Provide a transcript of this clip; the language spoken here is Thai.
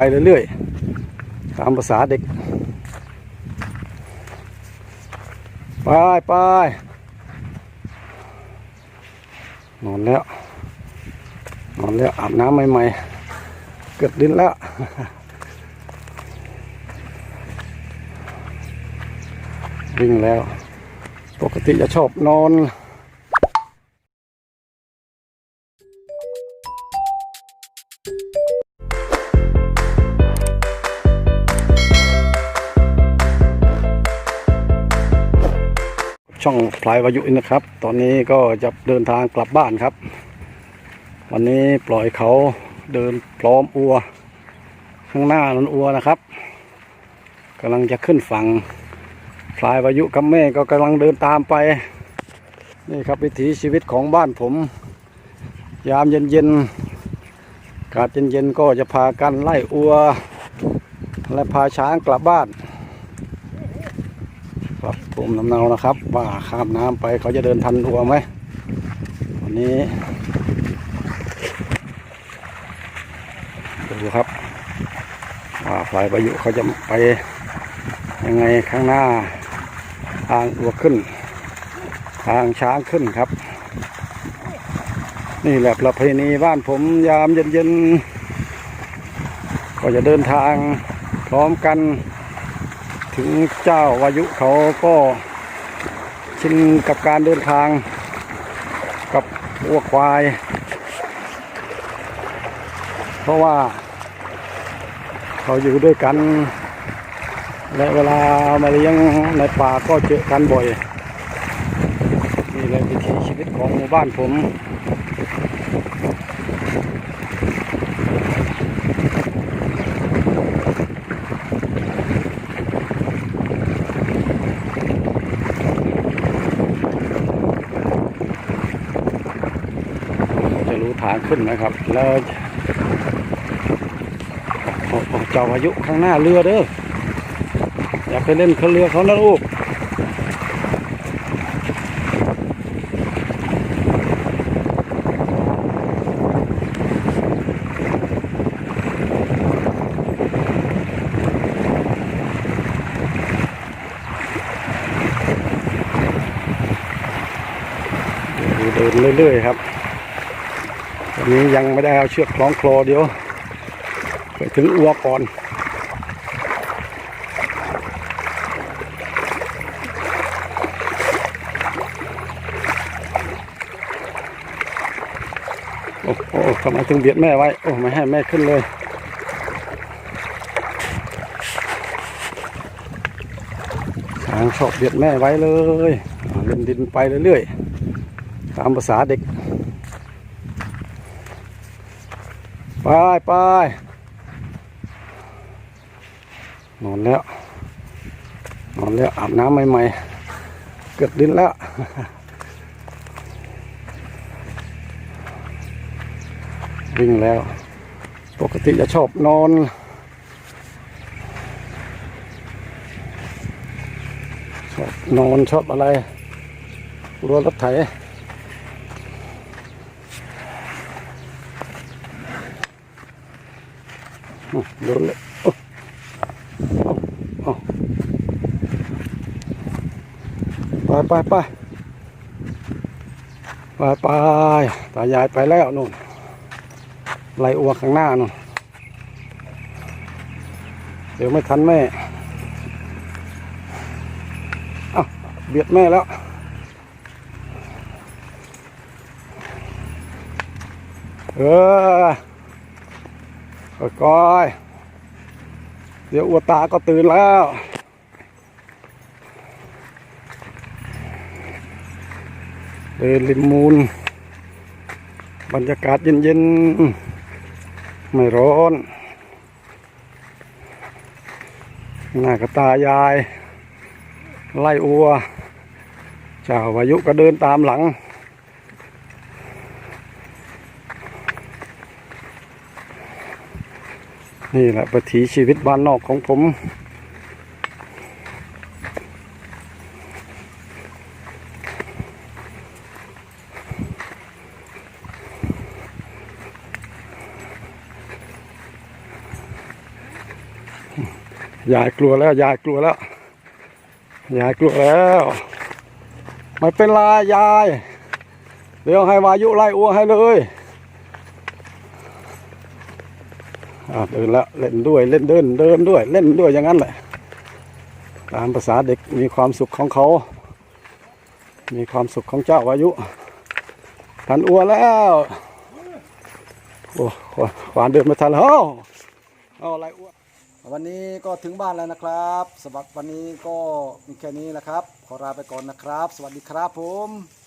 ไปเรื่อยๆตามภาษาเด็ก ไปไปนอนแล้ว นอนแล้วอาบน้ำใหม่ๆ เกิดดินแล้ววิ่งแล้ว ปกติจะชอบนอน ช่องพลายวายุนะครับ ตอนนี้ก็จะเดินทางกลับบ้านครับ วันนี้ปล่อยเขาเดินพร้อมอัว ข้างหน้านั้นอัวนะครับกำลังจะขึ้นฝั่งพลายวายุกับแม่ก็กำลังเดินตามไป นี่ครับวิถีชีวิตของบ้านผม ยามเย็นๆอากาศเย็นๆก็จะพากันไล่อัว และพาช้างกลับบ้าน ผมลำเนานะครับ ว่าข้ามน้ำไปเขาจะเดินทันอัวไหมวันนี้ดูครับ ว่าฝ่ายประยุเขาจะไปยังไงข้างหน้า ทางอัวขึ้น ทางช้างขึ้นครับ นี่แหละประเพณีบ้านผมยามเย็นๆก็จะเดินทางพร้อมกัน ถึงเจ้าวายุเขาก็ชินกับการเดินทางกับวัวควาย เพราะว่า เขาอยู่ด้วยกัน และเวลามาเลี้ยงในป่าก็เจอกันบ่อย นี่เลยวิถีชีวิตของหมู่บ้านผมางขึ้นนะครับ แล้วเจ้าพายุข้างหน้าเรือเด้ออย่าไปเล่นเขาเรือเขานะลูกเดินเรื่อยๆครับ นี้ยังไม่ได้เอาเชือกคล้องคลอเดียว ไปถึงอัวก่อนโอ้โหทำไมถึงเบียดแม่ไว้ โอ้ไม่ให้แม่ขึ้นเลยช้างชอบเบียดแม่ไว้เลยเล่นดินไปเรื่อยๆตามภาษาเด็ก ไปไปนอนแล้ว นอนแล้วอาบน้ำใหม่ๆ เกิดดินแล้ววิ่งแล้ว ปกติจะชอบนอนชอบนอนชอบอะไรรัวรถไถ อืม โดนเลยไปไปไปไปไปตายายไปแล้วนู่นไล่อัวข้างหน้านู่นเดี๋ยวไม่ทันแม่เอ้าเบียดแม่แล้วเออ ก้อย เดี๋ยวอัวตาก็ตื่นแล้ว เดินริมมูล บรรยากาศเย็นๆ ไม่ร้อน หน้ากระตายาย ไล่อัวเจ้าวายุก็เดินตามหลัง นี่แหละปถีชีวิตบ้านนอกของผม ยายกลัวแล้ว ยายกลัวแล้ว ยายกลัวแล้ว ไม่เป็นไรยาย เดี๋ยวให้วายุไล่อ้วให้เลย อ่าเดินล้วเล่นด้วยเล่นเดินเดินด้วย เล่นด้วยอย่างนั้นแหละ ตามภาษาเด็กมีความสุขของเขา มีความสุขของเจ้าวายุทันอ้วแล้วโอ้ขวานเดินม่ทันแล้วเอาอะไรอ้ววันนี้ก็ถึงบ้านแล้วนะครับสำหรับวันนี้ก็มีแค่นี้แหละครับ ขอลาไปก่อนนะครับ สวัสดีครับผม